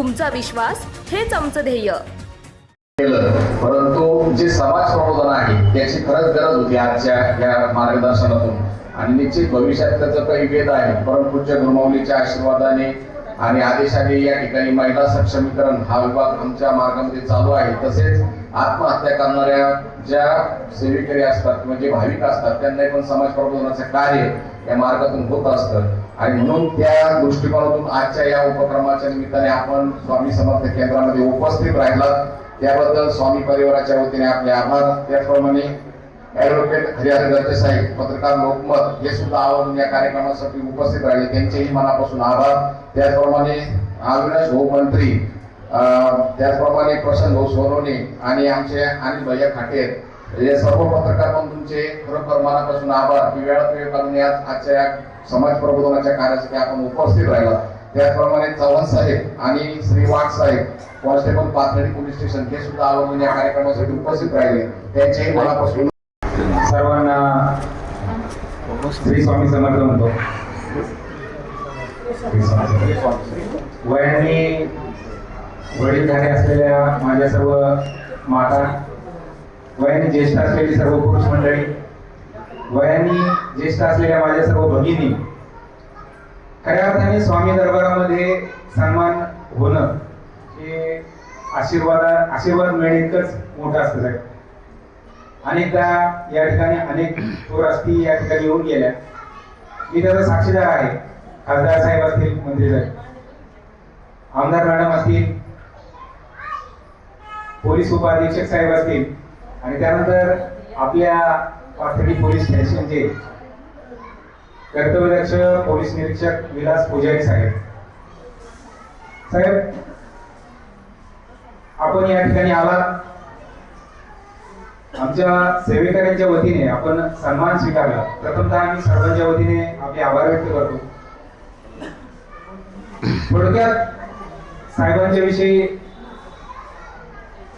तुमचा विश्वास हेच आमचं ध्येय. परंतु जे समाज प्रबोधन आहे त्याची खरंच गरज होती आजच्या या मार्गदर्शनातून. आणि निश्चित भविष्यात त्याचं काही वेद आहे. परमपूज्य गुरुमाऊलीच्या आशीर्वादाने आणि आदेशाने या ठिकाणी महिला सक्षमीकरण हा विभाग आमच्या मार्गामध्ये चालू आहे. तसेच आत्महत्या करणाऱ्या ज्या सेवेकरी असतात किंवा जे भाविक असतात त्यांना पण समाज प्रबोधनाचं कार्य या मार्गातून होत असतं. आणि म्हणून त्या दृष्टिकोनातून आजच्या या उपक्रमाच्या निमित्ताने आपण स्वामी समर्थ केंद्रामध्ये उपस्थित राहिलात. त्याबद्दल स्वामी परिवाराच्या वतीने आपले आभार त्याचप्रमाणे ऍडव्होकेट हरिहर साहेब पत्रकार लोकमत हे सुद्धा आवर्जून या कार्यक्रमासाठी उपस्थित राहिले. त्यांचेही मनापासून आभार. त्याचप्रमाणे अविनाश भाऊ मंत्री त्याचप्रमाणे प्रसन्न भाऊ सोनवणे आणि आमचे अनिल भैया खाटेर या सर्व पत्रकार बंधूंचे खरोखर मनापासून आभार. की वेळात वेळ काढून आज आजच्या या समाज प्रबोधनाच्या कार्यासाठी आपण उपस्थित राहिला. त्याचप्रमाणे चव्हाण साहेब आणि श्री वाघ साहेब कॉन्स्टेबल पाथर्डी पोलीस स्टेशन हे सुद्धा आवर्जून या कार्यक्रमासाठी उपस्थित राहिले. त्यांचेही मनापासून सर्वांना श्री स्वामी समर्थ म्हणतो. वयाने वडील झाले असलेल्या माझ्या सर्व माता वयाने ज्येष्ठ असलेली सर्व पुरुष मंडळी वयाने ज्येष्ठ असलेल्या माझ्या सर्व भगिनी खऱ्या अर्थाने स्वामी दरबारामध्ये सन्मान होणं हे आशीर्वाद आशीर्वाद मिळणे इतकंच मोठं असतं साहेब. अनेकदा या ठिकाणी अनेक थोर असती या ठिकाणी येऊन गेल्या. मी त्याचा साक्षीदार आहे खासदार साहेब असतील मंत्री साहेब. आमदार मॅडम असतील पोलीस उपाधीक्षक साहेब असतील आणि त्यानंतर आपल्या पाथर्डी पोलीस स्टेशनचे कर्तव्यदक्ष पोलीस निरीक्षक विलास पुजारी साहेब. साहेब आपण या ठिकाणी आलात. आमच्या सेवेकऱ्यांच्या वतीने आपण सन्मान स्वीकारला. प्रथमतः आम्ही सर्वांच्या वतीने आपले आभार व्यक्त करतो. थोडक्यात साहेबांच्या विषयी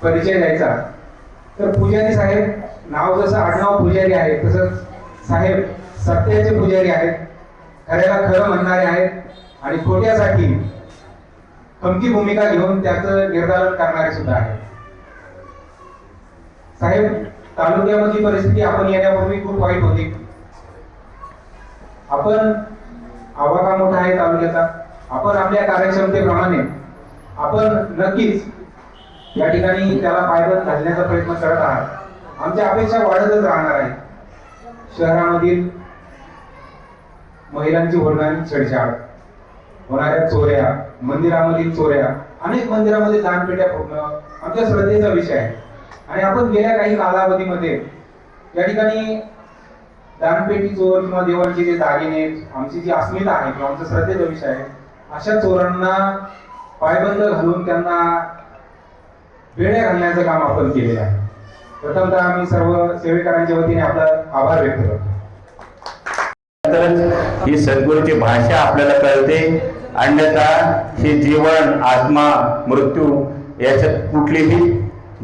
परिचय द्यायचा. तर पुजारी साहेब नाव जसं आडनाव पुजारी आहे तसंच साहेब सत्याचे पुजारी आहेत. खऱ्याला खरं म्हणणारे आहेत. आणि खोट्यासाठी खमकी भूमिका घेऊन त्याचं निर्धारण करणारे सुद्धा आहेत. साहेब तालुक्यामधली परिस्थिती आपण येण्यापूर्वी खूप वाईट होती. आपण आवाका मोठा आहे तालुक्याचा. आपण आपल्या कार्यक्षमतेप्रमाणे आपण नक्कीच या ठिकाणी त्याला पायबंद घालण्याचा प्रयत्न करत आहात. आमच्या अपेक्षा वाढतच राहणार आहे शहरामधील महिलांची होणारी छेडछाड होणाऱ्या चोऱ्या मंदिरामधील चोऱ्या अनेक मंदिरामध्ये दानपेट्या फोडणं आमच्या श्रद्धेचा विषय आहे. आणि आपण गेल्या काही कालावधीमध्ये या ठिकाणी दानपेटी चोर किंवा देवांचे जे दागिने आमची जी अस्मिता आहे किंवा आमचा श्रद्धेचा विषय आहे अशा चोरांना पायबंद घालून त्यांना वेळ्या घालण्याचं काम आपण केलेलं आहे. प्रथमतः आम्ही सर्व सेवेकरांच्या वतीने आपला आभार व्यक्त करतो. तरच ही सद्गुरूची भाषा आपल्याला कळते. अन्यथा हे जीवन आत्मा मृत्यू याच्यात कुठलीही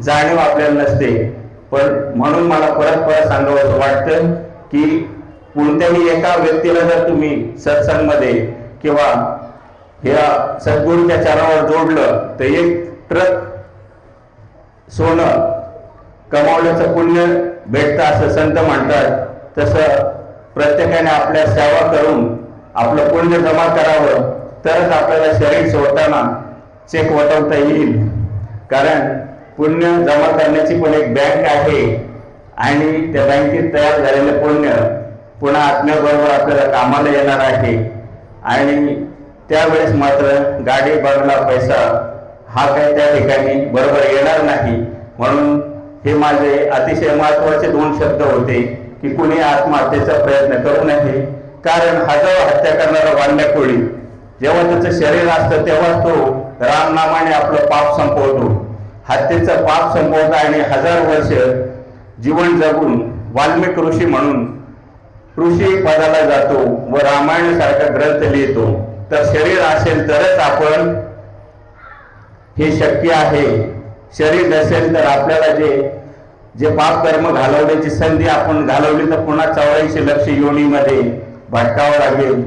जाणीव आपल्याला नसते. पण म्हणून मला परत परत सांगावं वाटतं की कोणत्याही एका व्यक्तीला जर तुम्ही सत्संगमध्ये किंवा ह्या सद्गुरूच्या चरणावर जोडलं तर एक ट्रक सोनं कमावल्याचं पुण्य भेटतं असं संत म्हणतात तसं प्रत्येकाने आपल्या सेवा करून आपलं पुण्य जमा करावं तरच आपल्याला शरीर सोडताना चेक वटवता येईल. कारण पुण्य जमा करण्याची पण एक बँक आहे आणि त्या बँकेत तयार झालेलं पुण्य पुन्हा आत्म्याबरोबर आपल्याला कामाला येणार आहे. आणि त्यावेळेस मात्र गाडी बंगला पैसा हा काही त्या ठिकाणी बरोबर येणार नाही. म्हणून हे माझे अतिशय महत्त्वाचे दोन शब्द होते की कुणी आत्महत्येचा प्रयत्न करू नये. कारण हजारो हत्या करणारा वांड्या कोळी जेव्हा त्याचं शरीर असतं तेव्हा तो रामनामाने आपलं पाप संपवतो. हत्येचं पाप संपवतो आणि हजार वर्ष जीवन जगून वाल्मिक ऋषी म्हणून ऋषी पदाला जातो व रामायण सारखा ग्रंथ लिहितो. तर शरीर असेल तरच आपण हे शक्य आहे. शरीर नसेल तर आपल्याला जे जे पाप कर्म घालवण्याची संधी आपण घालवली तर पुन्हा चौऱ्याऐंशी लक्ष योनीमध्ये भटकावं लागेल.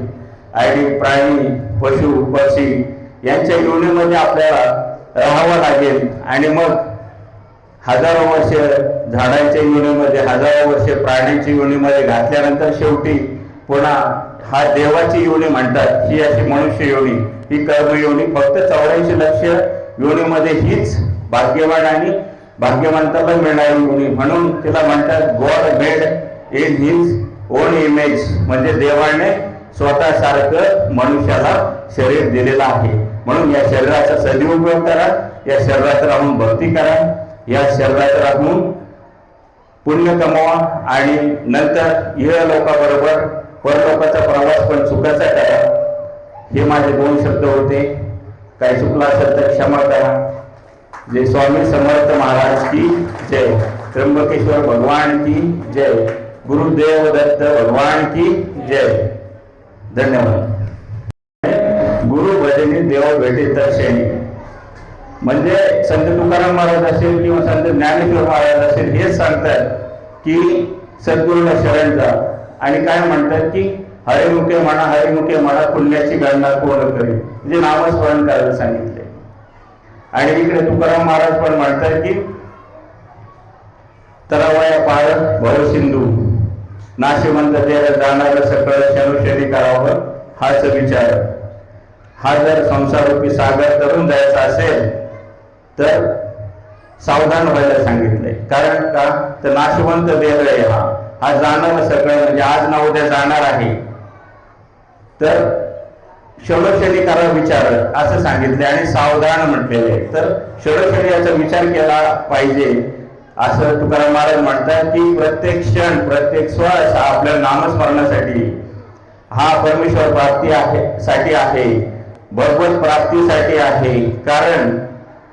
आणि प्राणी पशु पक्षी यांच्या योनीमध्ये आपल्याला राहावं लागेल. आणि मग हजारो वर्ष झाडांच्या योनीमध्ये हजारो वर्ष प्राण्यांच्या योनीमध्ये घातल्यानंतर शेवटी पुन्हा हा देवाची योनी म्हणतात. ही अशी मनुष्य योनी ही कर्मयोनी फक्त चौऱ्याऐंशी लक्ष योनीमध्ये हीच भाग्यवान आणि भाग्यवंताला मिळणारी योनी. म्हणून तिला म्हणतात God made in his own image म्हणजे देवाने स्वतःसारखं मनुष्याला शरीर दिलेलं आहे. म्हणून या शरीराचा सदुपयोग करा या शरीरात राहून भक्ती करा या शरीरात राहून पुण्य कमवा आणि नंतर इह लोकाबरोबर परलोकाचा प्रवास पण सुखाचा करा. हे माझे दोन शब्द होते. काही चुकला असेल तर क्षमा करा. जे स्वामी समर्थ महाराज की जय. त्र्यंबकेश्वर भगवान की जय. गुरुदेव दत्त भगवान की जय. धन्यवाद. गुरु भजनी देव भेटे दर्शनी म्हणजे संत तुकाराम महाराज असेल किंवा संत ज्ञानेश्वर महाराज असेल हेच सांगतात की सद्गुरूला शरण जा. आणि काय म्हणतात की हरिमुखे म्हणा हरिमुखे म्हणा पुण्याची गणना कोण करेल? म्हणजे नामस्मरण करायला सांगितले. आणि इकडे तुकाराम महाराज पण म्हणतात की तरावया पार भव सिंधू. नाशिवंत जाणार सकळ शनुशरी करावं हाच विचार. हा जर संसारूपी सागर तरुण जायचा असेल तर सावधान व्हायला सांगितलंय कारण का? तर नाशवंत देव आहे हा. हा जाणार सगळं म्हणजे आज ना उद्या जाणार आहे. तर षडोशनी करा विचार असं सांगितले आणि सावधान म्हटलेले आहे तर षडोशनी याचा विचार केला पाहिजे असं तुकाराम महाराज म्हणतात की प्रत्येक क्षण प्रत्येक श्वास हा आपल्या नामस्मरणासाठी हा परमेश्वर प्राप्ती आहे साठी आहे भगवत प्राप्तीसाठी आहे. कारण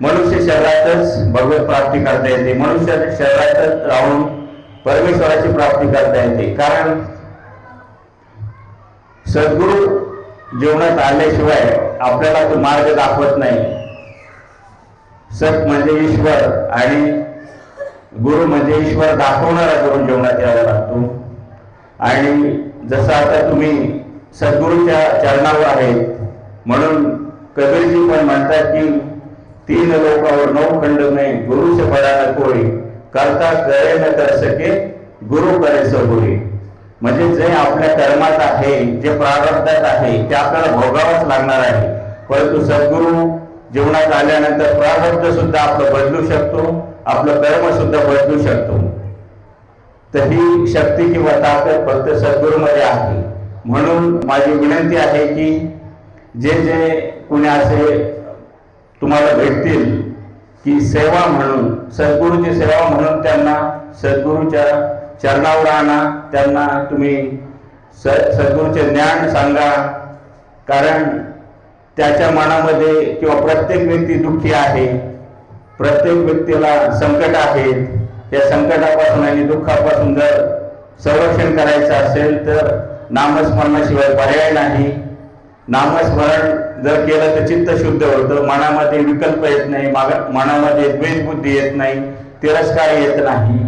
मनुष्य शरीरातच भगवत प्राप्ती करता येते. मनुष्य शरीरातच राहून परमेश्वराची प्राप्ती करता येते. कारण सद्गुरू जीवनात आल्याशिवाय आपल्याला तो मार्ग दाखवत नाही. सत म्हणजे ईश्वर आणि गुरु म्हणजे ईश्वर दाखवणारा करून जीवनात यावा लागतो. आणि जसं आता तुम्ही सद्गुरूच्या चरणावर आहेत म्हणून कबीरजी पण म्हणतात की तीन लोकावर नऊ खंड नाही गुरु से कोळी. न कोई करता करे न कर सके गुरु करे सबुरी म्हणजे जे आपल्या कर्मात आहे जे प्रारब्धात आहे ते आपल्याला भोगावंच लागणार आहे. परंतु सद्गुरू जीवनात आल्यानंतर प्रारब्ध सुद्धा आपलं बदलू शकतो आपलं कर्म सुद्धा बदलू शकतो. तर ही शक्ती किंवा ताकद फक्त सद्गुरूमध्ये आहे. म्हणून माझी विनंती आहे की जे जे कुणी असे तुम्हाला भेटतील की सेवा म्हणून सद्गुरूची सेवा म्हणून त्यांना सद्गुरूच्या चरणावर आणा त्यांना तुम्ही स सद्गुरूचे ज्ञान सांगा. कारण त्याच्या मनामध्ये किंवा प्रत्येक व्यक्ती दुःखी आहे प्रत्येक व्यक्तीला संकट आहेत या संकटापासून आणि दुःखापासून जर संरक्षण करायचं असेल तर नामस्मरणाशिवाय पर्याय नाही. नामस्मरण जर केलं तर चित्त शुद्ध होतं मनामध्ये विकल्प येत नाही माग- मनामध्ये द्वेषबुद्धी येत नाही तिरस्कार येत नाही.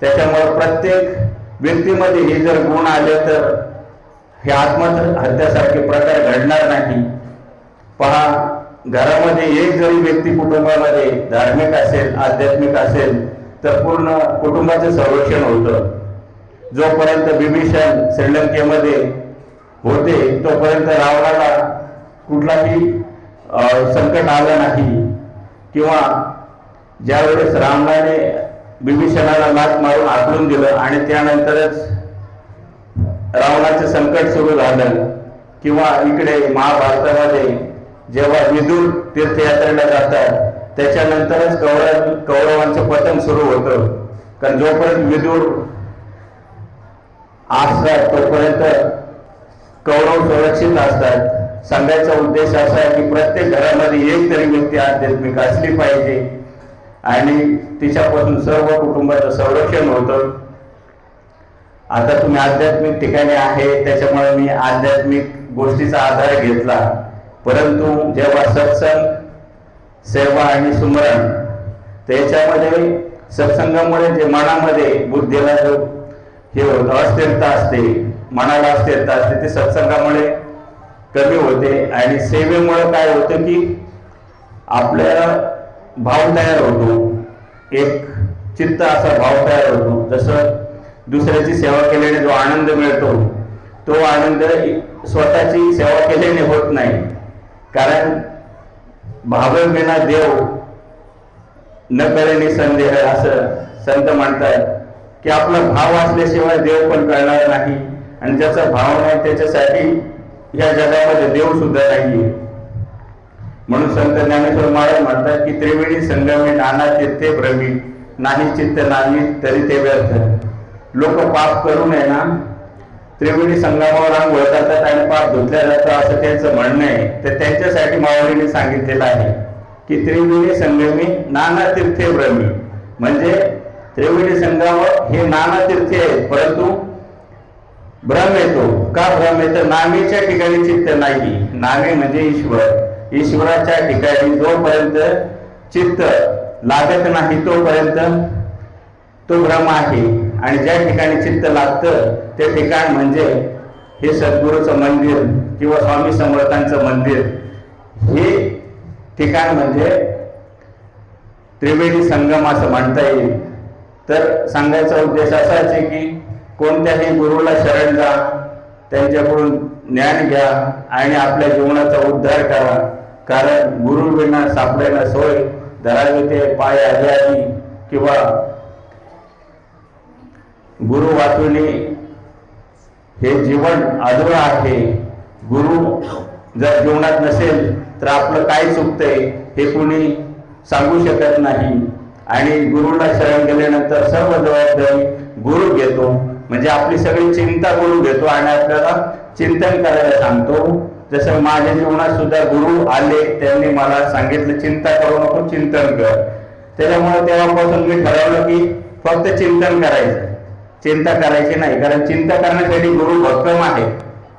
त्याच्यामुळे प्रत्येक व्यक्तीमध्ये हे जर गुण आले तर हे आत्महत्यासारखे प्रकार घडणार नाही. पहा घरामध्ये एक जरी व्यक्ती कुटुंबामध्ये धार्मिक असेल आध्यात्मिक असेल तर पूर्ण कुटुंबाचं संरक्षण होतं. जोपर्यंत बिभीषण श्रीलंकेमध्ये होते तोपर्यंत रावणाला कुठलाही संकट आलं नाही. किंवा ज्यावेळेस रावणाने बिभीषणाला लाच मारून आखडून दिलं आणि त्यानंतरच रावणाचं संकट सुरू झालं. किंवा इकडे महाभारतामध्ये जेव्हा विदूर तीर्थयात्रेला जातात त्याच्यानंतरच कौरव कौरवांचं पतन सुरू होतं. कारण जोपर्यंत विदूर असतात तोपर्यंत कौरव सुरक्षित असतात. सांगायचा उद्देश असा आहे की प्रत्येक घरामध्ये एक तरी व्यक्ती आध्यात्मिक असली पाहिजे. आणि तिच्यापासून सर्व कुटुंबाचं संरक्षण होतं. आता तुम्ही आध्यात्मिक ठिकाणी आहे त्याच्यामुळे मी आध्यात्मिक गोष्टीचा आधार घेतला. परंतु जेव्हा सत्संग सेवा आणि सुमरण त्याच्यामध्ये सत्संगामुळे जे मनामध्ये बुद्धीला जो हे होतं अस्थिरता असते मनाला अस्थिरता असते ते सत्संगामुळे कमी होते. आणि सेवेमुळं काय होतं की आपल्या भाव तयार होतो. एक चित्त असा भाव तयार होतो. जसं दुसऱ्याची सेवा केल्याने जो आनंद मिळतो तो आनंद स्वतःची सेवा केल्याने होत नाही. कारण भावविना देव न कळणे संदेह असं संत म्हणतात की आपला भाव असल्याशिवाय देव पण कळणार नाही. आणि ज्याचा भाव नाही त्याच्यासाठी या जगामध्ये देव सुद्धा नाहीये. म्हणून संत ज्ञानेश्वर महाराज म्हणतात की त्रिवेणी संगमे नाना चित्ते भ्रमी नाही चित्त नाही तरी ते व्यर्थ. लोक पाप करू नये ना. त्रिवेणी संगमावर आंघोळ करतात आणि पाप धुतल्या जातं असं त्यांचं म्हणणं आहे. तर त्यांच्यासाठी मावळीने सांगितलेलं आहे की त्रिवेणी संगमी नाना तीर्थे भ्रमी. म्हणजे त्रिवेणी संगम हे नाना तीर्थे आहेत परंतु भ्रम येतो. का भ्रम येतो? नामेच्या ठिकाणी चित्त नाही. नामे म्हणजे ईश्वर. ईश्वराच्या ठिकाणी जोपर्यंत चित्त लागत नाही तोपर्यंत तो भ्रम आहे. आणि ज्या ठिकाणी चित्त लागतं ते ठिकाण म्हणजे हे सद्गुरूचं मंदिर किंवा स्वामी समर्थांचं मंदिर. हे ठिकाण म्हणजे त्रिवेणी संगम असं म्हणता येईल. तर सांगायचा उद्देश असाच आहे की कोणत्याही गुरुला शरण जा त्यांच्याकडून ज्ञान घ्या आणि आपल्या जीवनाचा उद्धार करा. कारण गुरु विना सापडेना सोय धरावे ते पाय आधी किंवा गुरु वाचविणे हे जीवन अधुरं आहे. गुरु जर जीवनात नसेल तर आपलं काय चुकतंय हे कुणी सांगू शकत नाही. आणि गुरुला शरण गेल्यानंतर सर्व जबाबदारी गुरु घेतो. म्हणजे आपली सगळी चिंता गुरु घेतो आणि आपल्याला चिंतन करायला सांगतो. जसं माझ्या जीवनात सुद्धा गुरु आले त्यांनी मला सांगितलं चिंता करू नको चिंतन कर. त्याच्यामुळे तेव्हापासून मी ठरवलं की फक्त चिंतन करायचं. चिंता करायची नाही कारण चिंता करण्यासाठी गुरु भक्कम आहे.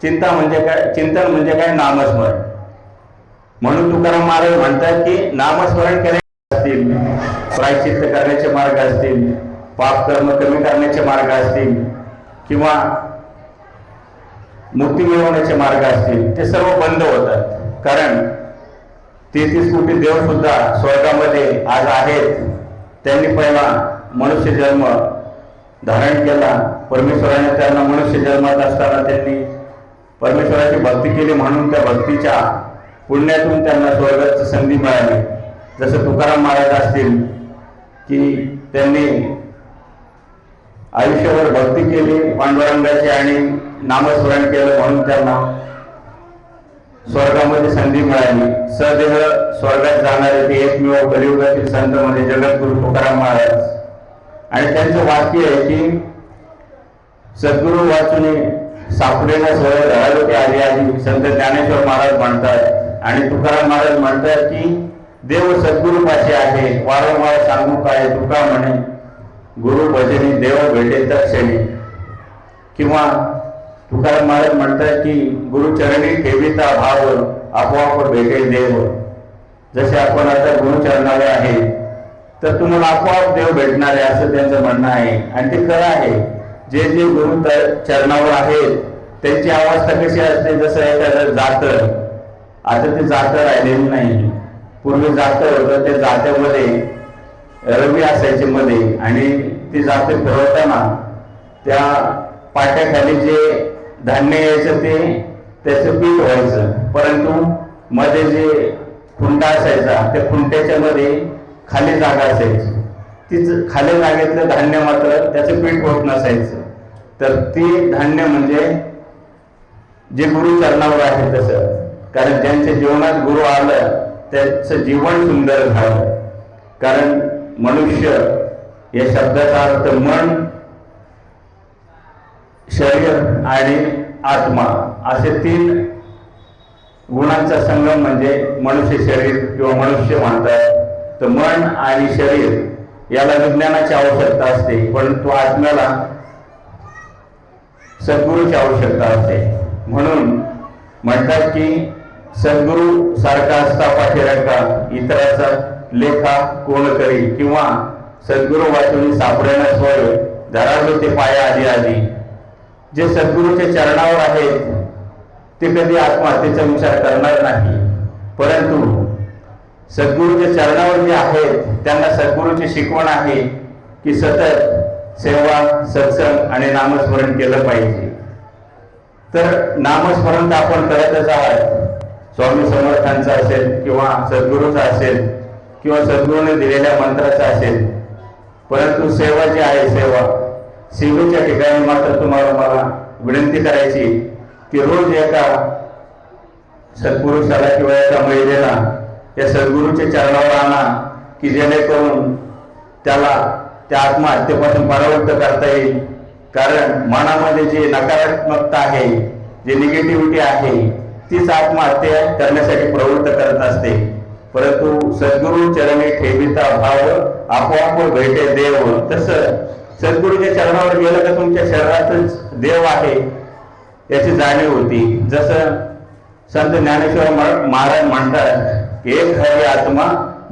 चिंता म्हणजे काय? चिंतन म्हणजे काय? नामस्मरण. म्हणून तुकाराम महाराज म्हणतात की नामस्मरण करायचे असतील प्रायचित्त करण्याचे मार्ग असतील पाप कर्म कमी करण्याचे मार्ग असतील किंवा मुक्ती मिळवण्याचे मार्ग असतील ते सर्व बंद होतात कारण तेहतीस कोटी देव सुद्धा स्वर्गामध्ये आज आहेत. त्यांनी पहिला मनुष्य जन्म धारण केला. परमेश्वराने त्यांना मनुष्य जन्मात असताना त्यांनी परमेश्वराची भक्ती केली म्हणून त्या भक्तीच्या पुण्यातून त्यांना स्वर्गाची संधी मिळाली. जसं तुकाराम महाराज असतील की त्यांनी आयुष्यभर भक्ती केली पांडुरंगाची आणि नामस्मरण केलं म्हणून त्यांना स्वर्गामध्ये संधी मिळाली. सदेह स्वर्गात जाणारे ते एकमेव कलियुगातील संत म्हणजे जगद्गुरु तुकाराम महाराज. आणि त्यांचं वाक्य आहे की सद्गुरु वाचून सापडेला सोय धरालोके आधी आधी संत ज्ञानेश्वर महाराज म्हणतात. आणि तुकाराम महाराज म्हणतात की देव सद्गुरु पाशी आहे. वारंवार सांगू काय? तुका म्हणे गुरु भजनी देव भेटे तक्षणी किंवा तुकाराम महाराज म्हणतात की गुरुचरणी ठेवीचा भाव आपोआप भेटेल देव. जसे आपण आता गुरुचरणारे आहे तर तुम्हाला आपोआप देव भेटणार आहे असं त्यांचं म्हणणं आहे. आणि ते खरं आहे जे जे गुरु चरणावर आहेत त्यांची अवस्था कशी असते? जसं एखादं जातं आता ते जातं राहिलेलं नाही. पूर्वी जातं होतं ते जात्यामध्ये रवी असायचे मध्ये. आणि ती जाते फिरवताना त्या पाट्याखाली जे धान्य यायचं ते त्याचं पीठ व्हायचं. परंतु मध्ये जे खुंटा असायचा त्या खुंट्याच्या मध्ये खाली जागा असायची. तीच खाली जागेतलं धान्य मात्र त्याचं पीठ होत नसायचं. तर ती धान्य म्हणजे जे गुरु चरणावर आहे तसं. कारण ज्यांच्या जीवनात गुरु आलं त्याचं जीवन सुंदर झालं. कारण मनुष्य या शब्दाचा अर्थ मन शरीर आणि आत्मा असे तीन गुणांचा संगम म्हणजे मनुष्य शरीर किंवा मनुष्य म्हणतात. तर मन आणि शरीर याला विज्ञानाची आवश्यकता असते परंतु आत्म्याला सद्गुरूची आवश्यकता असते. म्हणून म्हणतात की सद्गुरू सारखा असता पाठीराखा इतराचा लेखा कोण करी किंवा सद्गुरू वाचून सापडण्यास सोय धरावे ते पाया आधी आधी. जे सद्गुरूच्या चरणावर आहेत ते कधी आत्महत्येचा विचार करणार नाही. परंतु सद्गुरूच्या चरणावर जे आहेत त्यांना सद्गुरूची शिकवण आहे की सतत सेवा सत्संग आणि नामस्मरण केलं पाहिजे. तर नामस्मरण तर आपण करतच आहात. स्वामी समर्थांचं असेल किंवा सद्गुरूचं असेल किंवा सद्गुरूने दिलेल्या मंत्राचं असेल. परंतु सेवा जी आहे सेवा सेवेच्या ठिकाणी मात्र तुम्हाला मला विनंती करायची की रोज एका सत्पुरुषाला किंवा एका महिलेला या सद्गुरूच्या चरणावर आणा की जेणेकरून त्याला त्या आत्महत्येपासून परावृत्त करता येईल. कारण मनामध्ये जी नकारात्मकता आहे जी निगेटिव्हिटी आहे तीच आत्महत्या करण्यासाठी प्रवृत्त करत असते. परंतु सद्गुरू चरणी ठेविता भाव आपोआप भेटे देव तसं सद्गुरूच्या चरणावर गेलं तर तुमच्या शरीरातच देव आहे याची जाणीव होती. जसं संत ज्ञानेश्वर महाराज म्हणतात एक हरी आत्मा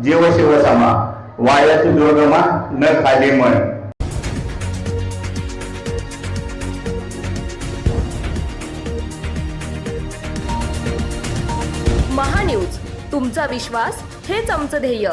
जीव शिव समा वायात दुर्गमा न खाली मन महान्यूज तुमचा विश्वास हेच आमचं ध्येय.